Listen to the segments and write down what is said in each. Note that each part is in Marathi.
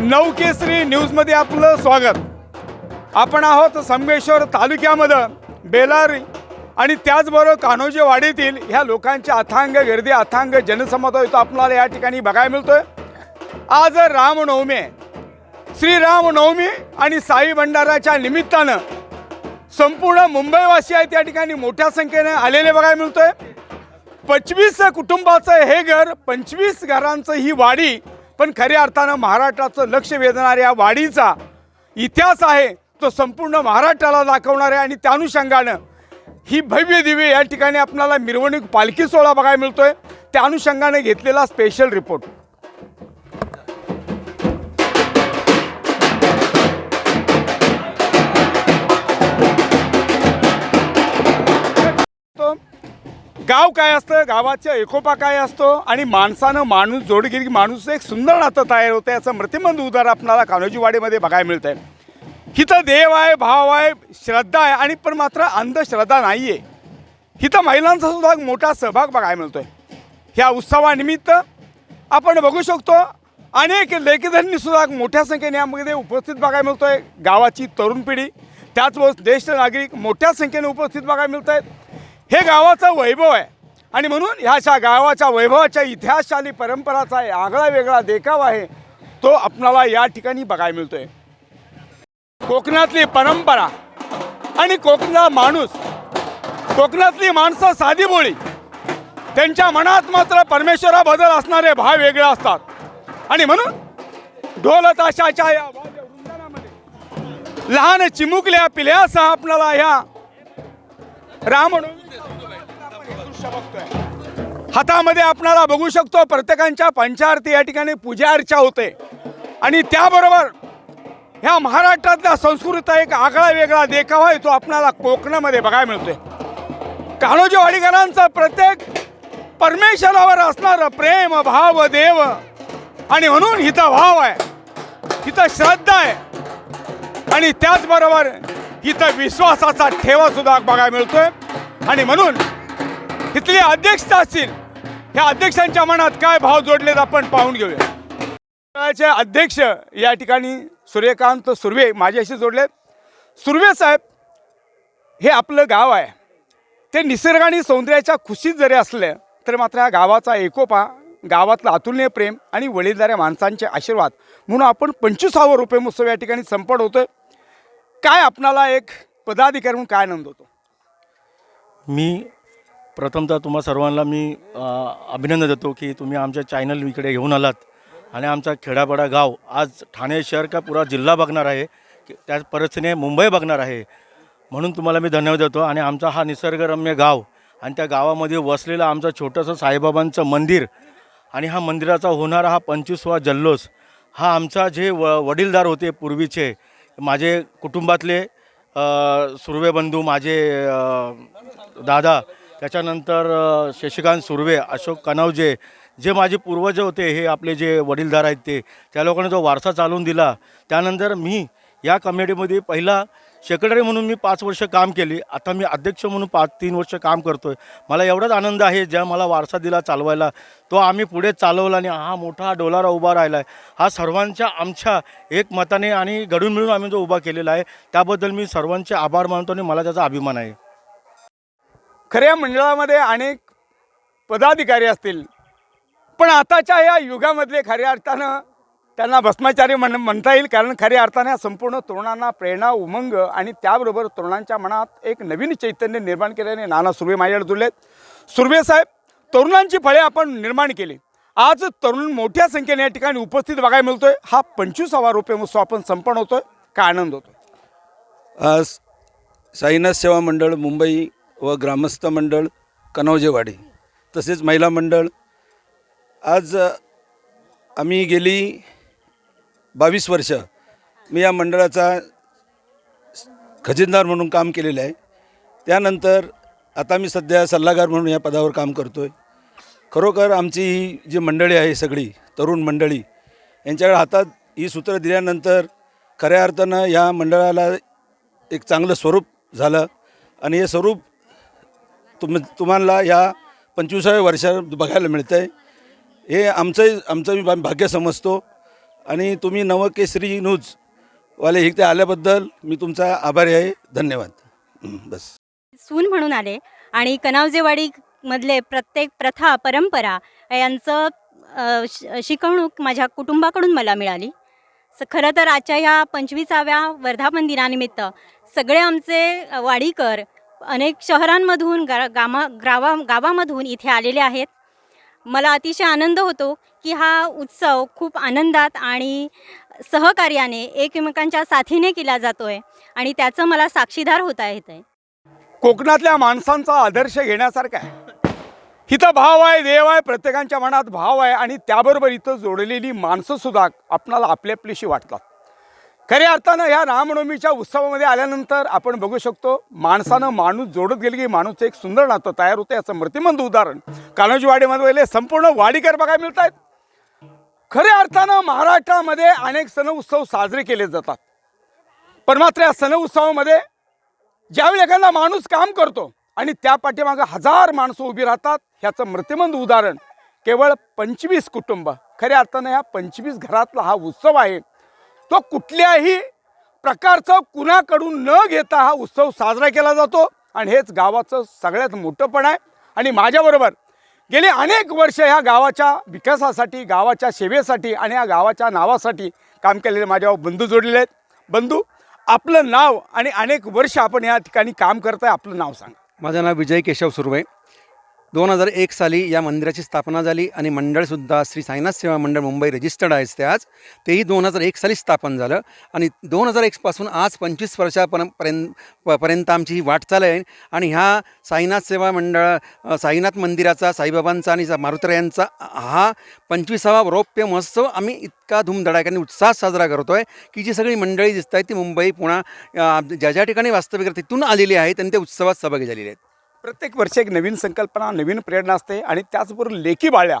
नवकेसरी न्यूजमध्ये आपलं स्वागत. आपण आहोत संगमेश्वर तालुक्यामधं बेलारी आणि त्याचबरोबर कान्होजी वाडीतील ह्या लोकांच्या अथांग गर्दी अथांग जनसमता तो आपल्याला या ठिकाणी बघायला मिळतोय. आज रामनवमी आहे. श्रीरामनवमी आणि साई भंडाराच्या निमित्तानं संपूर्ण मुंबईवासी आहेत या ठिकाणी मोठ्या संख्येने आलेले बघायला मिळतोय. पंचवीस कुटुंबाचं हे घर पंचवीस घरांचं ही वाडी पण खऱ्या अर्थानं महाराष्ट्राचं लक्ष वेधणाऱ्या वाढीचा वाडीचा इतिहास आहे तो संपूर्ण महाराष्ट्राला दाखवणार आहे आणि त्या अनुषंगानं ही भव्य दिव्य या ठिकाणी आपल्याला मिरवणूक पालखी सोहळा बघायला मिळतोय. त्या अनुषंगाने घेतलेला स्पेशल रिपोर्ट गाव काय असतं? गावाच्या एकोपा काय असतो? आणि माणसानं माणूस जोडगिरी माणूस एक सुंदर नातं तयार होतं याचं मृत्युमंद उदाहरण आपणाला कान्होजीवाडीमध्ये बघायला मिळतं आहे हिथं देव आहे भाव आहे श्रद्धा आहे आणि पण मात्र अंधश्रद्धा नाही आहे हिथं महिलांचा सुद्धा मोठा सहभाग बघायला मिळतो आहे ह्या उत्सवानिमित्त आपण बघू शकतो अनेक लेखधनी सुद्धा मोठ्या संख्येने यामध्ये उपस्थित बघायला मिळतो आहे गावाची तरुण पिढी त्याचबरोबर ज्येष्ठ नागरिक मोठ्या संख्येने उपस्थित बघायला मिळत आहेत हे गावाचं वैभव आहे. आणि म्हणून ह्याच्या गावाच्या वैभवाच्या इतिहास आणि परंपराचा आहे आगळा वेगळा देखाव आहे. तो आपणाला या ठिकाणी बघायला मिळतोय. कोकणातली परंपरा आणि कोकणा माणूस कोकणातली माणसं साधी बोळी त्यांच्या मनात मात्र परमेश्वराबद्दल असणारे भाव वेगळे असतात. आणि म्हणून ढोलताशाच्या या लहान चिमुकल्या पिल्यासह आपल्याला ह्या राम म्हणून. हातामध्ये आपणाला बघू शकतो प्रत्येकांच्या पंचारती या ठिकाणी पूजा अर्चा होते. आणि त्याबरोबर ह्या महाराष्ट्रातल्या संस्कृतीचा एक आगळा वेगळा देखावा आहे तो आपल्याला कोकणामध्ये बघायला मिळतोय. कान्होजी वाडीकरांचं प्रत्येक परमेश्वरावर असणारं प्रेम भाव देव आणि म्हणून हिथं भाव आहे हिथं श्रद्धा आहे. आणि त्याचबरोबर इथं विश्वासाचा ठेवा सुद्धा बघायला मिळतोय. आणि म्हणून तिथले अध्यक्ष असतील ह्या अध्यक्षांच्या मनात काय भाव जोडलेत आपण पाहून घेऊया. मंडळाचे अध्यक्ष या ठिकाणी सूर्यकांत सुर्वे माझ्याशी जोडले सुर्वे साहेब हे आपलं गाव आहे. ते निसर्ग आणि सौंदर्याच्या खुशीत जरी असलं तर मात्र या गावाचा एकोपा गावातलं अतुलनीय प्रेम आणि वडीलधाऱ्या माणसांचे आशीर्वाद म्हणून आपण पंचवीसावं रुपये महोत्सव या ठिकाणी संपड होतोय. काय आपणाला एक पदाधिकारी म्हणून काय आनंद होतो? मी प्रथमतः तुम्हा सर्वांना मी अभिनंदन देतो की तुम्ही आमच्या चॅनल इकडे घेऊन आलात. आणि आमचा खेडापाडा गाव आज ठाणे शहर का पुरा जिल्हा बघणार आहे की त्याच परिस्थितीने मुंबई बघणार आहे. म्हणून तुम्हाला मी धन्यवाद देतो. आणि आमचा हा निसर्गरम्य गाव आणि त्या गावामध्ये वसलेलं आमचं छोटंसं साईबाबांचं मंदिर आणि हा मंदिराचा होणारा हा पंचवीसवा जल्लोष हा आमचा जे व वडीलदार होते पूर्वीचे माझे कुटुंबातले अ, सुर्वे बंधू माझे दादा त्याच्यानंतर शशिकांत सुर्वे अशोक कनावजे जे माझे पूर्वज होते हे आपले जे वडीलधार आहेत ते त्या लोकांनी जो वारसा चालवून दिला त्यानंतर मी या कमिटीमध्ये पहिला सेक्रेटरी म्हणून मी पाच वर्ष काम केली. आता मी अध्यक्ष म्हणून पाच तीन वर्ष काम करतो आहे मला एवढाच आनंद आहे ज्या मला वारसा दिला चालवायला. तो आम्ही पुढे चालवला आणि हा मोठा डोलारा उभा राहिला आहे हा सर्वांच्या आमच्या एक मताने आणि घडून मिळून आम्ही जो उभा केलेला आहे त्याबद्दल मी सर्वांचे आभार मानतो आणि मला त्याचा अभिमान आहे. खऱ्या मंडळामध्ये अनेक पदाधिकारी असतील. पण आताच्या या युगामधले खऱ्या अर्थानं त्यांना भस्माचारी म्हण म्हणता येईल. कारण खऱ्या अर्थाने संपूर्ण तरुणांना प्रेरणा उमंग आणि त्याबरोबर तरुणांच्या मनात एक नवीन चैतन्य निर्माण केल्याने नाना सुर्वे माझ्याकडे जुळलेत सुर्वे साहेब तरुणांची फळे आपण निर्माण केली. आज तरुण मोठ्या संख्येने या ठिकाणी उपस्थित बघायला मिळतोय. हा पंचवीसावा रुपये महोत्सव आपण संपन्न होतोय. का आनंद होतो आज साईनाथ सेवा मंडळ मुंबई व ग्रामस्थ मंडळ कनौजेवाडी तसेच महिला मंडळ. आज आम्ही गेली बावीस वर्ष मी या मंडळाचा खजिनदार म्हणून काम केलेलं आहे. त्यानंतर आता मी सध्या सल्लागार म्हणून या पदावर काम करतो आहे खरोखर आमची ही जी मंडळी आहे सगळी तरुण मंडळी यांच्याकडे हातात ही सूत्र दिल्यानंतर खऱ्या अर्थानं या मंडळाला एक चांगलं स्वरूप झालं आणि हे स्वरूप तुम तुम्हाला या पंचवीसाव्या वर्षात बघायला मिळतं आहे हे आमचं आमचं मी भाग्य समजतो. आणि तुम्ही नवकेसरी न्यूज वाले इथे आल्याबद्दल मी तुमचा आभारी आहे. धन्यवाद. बस. सून म्हणून आले आणि कनावजेवाडी मधले प्रत्येक प्रथा परंपरा यांचं श- शिकवणूक माझ्या कुटुंबाकडून मला मिळाली. स खरं तर आजच्या ह्या पंचवीसाव्या वर्धापन दिनानिमित्त सगळे आमचे वाडीकर अनेक शहरांमधून गा गामा गावा गावामधून इथे आलेले आहेत. मला अतिशय आनंद होतो की हा उत्सव खूप आनंदात आणि सहकार्याने एकमेकांच्या साथीने केला जातो आहे आणि त्याचं मला साक्षीदार होता येत आहे. कोकणातल्या माणसांचा आदर्श घेण्यासारखा आहे. इथं भाव आहे देव आहे प्रत्येकांच्या मनात भाव आहे आणि त्याबरोबर इथं जोडलेली माणसंसुद्धा आपणाला आपली आपलीशी वाटतात. खऱ्या अर्थानं ह्या रामनवमीच्या उत्सवामध्ये आल्यानंतर आपण बघू शकतो माणसानं माणूस जोडत गेले की माणूस एक सुंदर नातं तयार होतं याचं मृतिमंद उदाहरण. कान्होजीवाडीमध्ये संपूर्ण वाडीकर बघायला मिळत आहेत खऱ्या अर्थानं महाराष्ट्रामध्ये अनेक सण उत्सव साजरे केले जातात. पण मात्र या सण उत्सवामध्ये ज्यावेळी एखादा माणूस काम करतो आणि त्या पाठीमागं हजार माणसं उभी राहतात ह्याचं मृतिमंद उदाहरण केवळ पंचवीस कुटुंब. खऱ्या अर्थानं ह्या पंचवीस घरातला हा उत्सव आहे. तो कुठल्याही प्रकारचं कुणाकडून न घेता हा उत्सव साजरा केला जातो. आणि हेच गावाचं सगळ्यात मोठं पण आहे. आणि माझ्याबरोबर गेली अनेक वर्ष ह्या गावाच्या विकासासाठी गावाच्या सेवेसाठी आणि या गावाच्या नावासाठी काम केलेले माझ्या बंधू जोडलेले आहेत. बंधू आपलं नाव आणि अनेक वर्ष आपण या ठिकाणी काम करताय आपलं नाव सांगा. माझं नाव विजय केशव सुर्वे. दोन हजार एक साली या मंदिराची स्थापना झाली आणि मंडळसुद्धा श्री साईनाथ सेवा मंडळ मुंबई रजिस्टर्ड आहेच ते आज. तेही दोन हजार एक साली स्थापन झालं आणि दोन हजार एकपासून आज पंचवीस वर्षापर्यंत पर्यंत आमची ही वाटचाल आहे. आणि ह्या साईनाथ सेवा मंडळ साईनाथ मंदिराचा साईबाबांचा आणि मारुतरायांचा हा पंचवीसावा रौप्य महोत्सव आम्ही इतका धूमधडाक्याने उत्साहात साजरा करतो आहे की जी सगळी मंडळी दिसत आहेत ती मुंबई पुणा ज्या ज्या ठिकाणी वास्तविक आहेत, तिथून आलेली आहेत आणि ते उत्सवात सहभागी झालेले आहेत. प्रत्येक वर्षी एक नवीन संकल्पना नवीन प्रेरणा असते आणि त्याचबरोबर लेखी बाळ्या.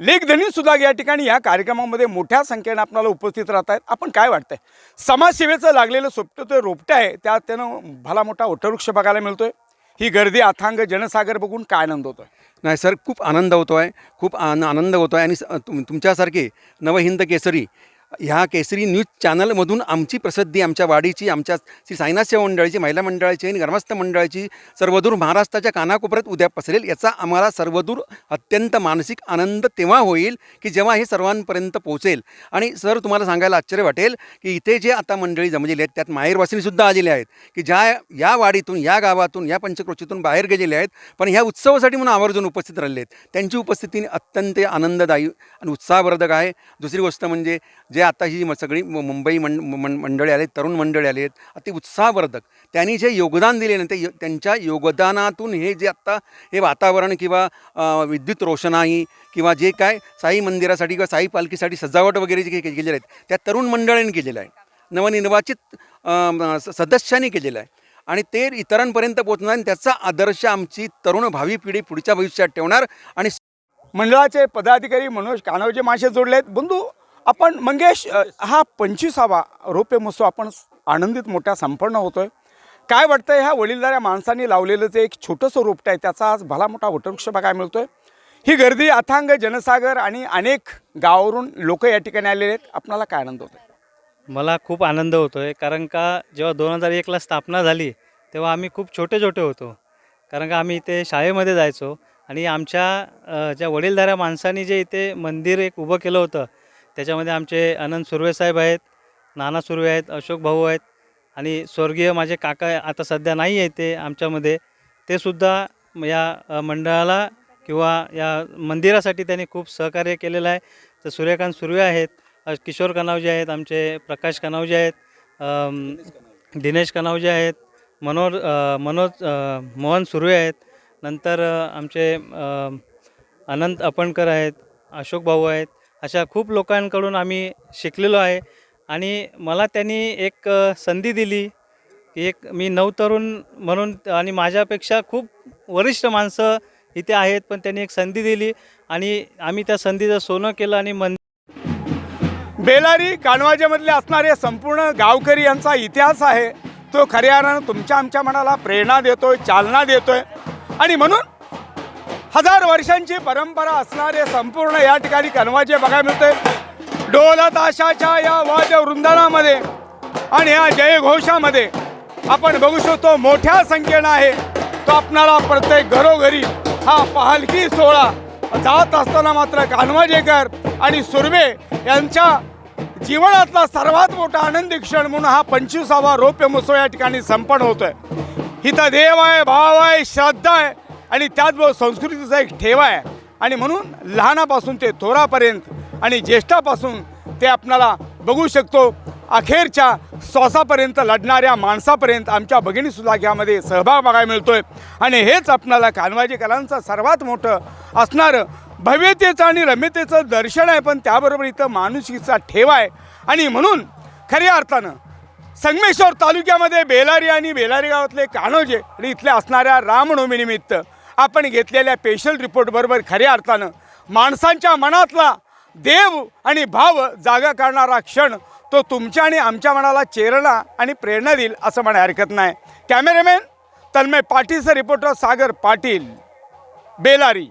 लेखधनीसुद्धा या ठिकाणी या कार्यक्रमामध्ये मोठ्या संख्येनं आपल्याला उपस्थित राहत आहेत आपण काय वाटतंय? समाजसेवेचं लागलेलं सोपटं ते रोपटं आहे त्यात त्यानं भला मोठा वटवृक्ष बघायला मिळतो आहे ही गर्दी अथांग जनसागर बघून काय आनंद होतो आहे नाही सर खूप आनंद होतो आहे खूप आन आनंद होतो आहे आणि तुम तुमच्यासारखे नवहिंद केसरी ह्या केसरी न्यूज चॅनलमधून आमची प्रसिद्धी आमच्या वाडीची आमच्या श्री साईनाथ सेवा मंडळाची महिला मंडळाची आणि ग्रामस्थ मंडळाची सर्वदूर महाराष्ट्राच्या कानाकोपऱ्यात उद्या पसरेल. याचा आम्हाला सर्वदूर अत्यंत मानसिक आनंद तेव्हा होईल की जेव्हा हे सर्वांपर्यंत पोहोचेल. आणि सर तुम्हाला सांगायला आश्चर्य वाटेल की इथे जे आता मंडळी जमलेली आहेत त्यात माहेरवासिनीसुद्धा आलेले आहेत की ज्या या वाडीतून या गावातून या पंचक्रोशीतून बाहेर गेलेले आहेत पण ह्या उत्सवासाठी म्हणून आवर्जून उपस्थित राहिले आहेत. त्यांची उपस्थिती अत्यंत आनंददायी आणि उत्साहवर्धक आहे. दुसरी गोष्ट म्हणजे जे आता ही सगळी मुंबई मंड मं- मंडळी आले तरुण मंडळी आले आहेत अति उत्साहवर्धक. त्यांनी जे योगदान दिले ना ते त्यांच्या योगदानातून हे जे आत्ता हे वातावरण किंवा विद्युत रोषणाई किंवा जे काय साई मंदिरासाठी किंवा साई पालखीसाठी सजावट वगैरे जे काही केलेले आहेत त्या तरुण मंडळांनी केलेलं आहे. नवनिर्वाचित सदस्यांनी केलेलं आहे. आणि ते इतरांपर्यंत पोहोचणार आणि त्याचा आदर्श आमची तरुण भावी पिढी पुढच्या भविष्यात ठेवणार आणि मंडळाचे पदाधिकारी मनोज कानवजे मासे जोडले आहेत बंधू आपण मंगेश हा पंचवीसावा रौप्य महोत्सव आपण आनंदित मोठ्या संपन्न होतोय. काय वाटतंय ह्या वडीलधाऱ्या माणसांनी लावलेलं जे एक छोटंसं रोपट आहे त्याचा आज भला मोठा वटवृक्ष बघायला मिळतोय. ही गर्दी अथांग जनसागर आणि अनेक गावावरून लोक या ठिकाणी आलेले आहेत. आपणाला काय आनंद होतोय? मला खूप आनंद होतो आहे कारण का जेव्हा दोन हजार एकला स्थापना झाली तेव्हा आम्ही खूप छोटे छोटे होतो. कारण का आम्ही इथे शाळेमध्ये जायचो आणि आमच्या ज्या वडीलधाऱ्या माणसांनी जे इथे मंदिर एक उभं केलं होतं त्याच्यामध्ये आमचे अनंत सुर्वे साहेब आहेत नाना सुर्वे आहेत अशोक भाऊ आहेत आणि स्वर्गीय माझे काका आता सध्या नाही आहे ते आमच्यामध्ये. ते सुद्धा या मंडळाला किंवा या मंदिरासाठी त्यांनी खूप सहकार्य केलेलं आहे. तर सूर्यकांत सुर्वे आहेत किशोर कनावजे आहेत आमचे प्रकाश कनावजे आहेत दिनेश कनावजे आहेत मनोज मनोज मोहन सुर्वे आहेत नंतर आमचे अनंत अपणकर आहेत अशोक भाऊ आहेत अशा खूप लोकांकडून आम्ही शिकलेलो आहे. आणि मला त्यांनी एक संधी दिली की एक मी नवतरुण म्हणून आणि माझ्यापेक्षा खूप वरिष्ठ माणसं इथे आहेत पण त्यांनी एक संधी दिली आणि आम्ही त्या संधीचं सोनं केलं आणि मन बेलारी कानवाजेमधले असणारे संपूर्ण गावकरी यांचा इतिहास आहे. तो खऱ्या अर्थानं तुमच्या आमच्या मनाला प्रेरणा देतोय चालना देतोय. आणि म्हणून हजार वर्षांची परंपरा असणारे संपूर्ण या ठिकाणी कनवाजे बघायला मिळते. डोल ताशाच्या या वाद्य वृंदानामध्ये आणि या जयघोषामध्ये आपण बघू शकतो मोठ्या संख्येनं आहे. तो आपणाला प्रत्येक घरोघरी हा पहालकी सोहळा जात असताना मात्र कान्वाजेकर आणि सुर्वे यांच्या जीवनातला सर्वात मोठा आनंदी क्षण म्हणून हा पंचवीसावा रौप्य महोत्सव या ठिकाणी संपन्न होतोय. इथं देव आहे भाव आहे श्रद्धा आहे आणि त्याचबरोबर संस्कृतीचा एक ठेवा आहे आणि म्हणून लहानापासून ते थोरापर्यंत आणि ज्येष्ठापासून ते आपणाला बघू शकतो. अखेरच्या श्वासापर्यंत लढणाऱ्या माणसापर्यंत आमच्या भगिनीसुद्धा यामध्ये सहभाग बघायला मिळतो आहे आणि हेच आपणाला कान्हाजी सर्वात मोठं असणारं भव्यतेचं आणि रम्यतेचं दर्शन आहे पण त्याबरोबर इथं माणुसकीचा ठेवा आहे. आणि म्हणून खऱ्या अर्थानं संगमेश्वर तालुक्यामध्ये बेलारी आणि बेलारी गावातले कान्होजे आणि इथल्या असणाऱ्या रामनवमीनिमित्त आपण घेतलेल्या पेशल रिपोर्टबरोबर खऱ्या अर्थानं माणसांच्या मनातला देव आणि भाव जागा करणारा क्षण तो तुमच्या आणि आमच्या मनाला चेरणा आणि प्रेरणा देईल असं म्हणाय हरकत नाही. कॅमेरामॅन तन्मय पाटीलचा रिपोर्टर सागर पाटील बेलारी.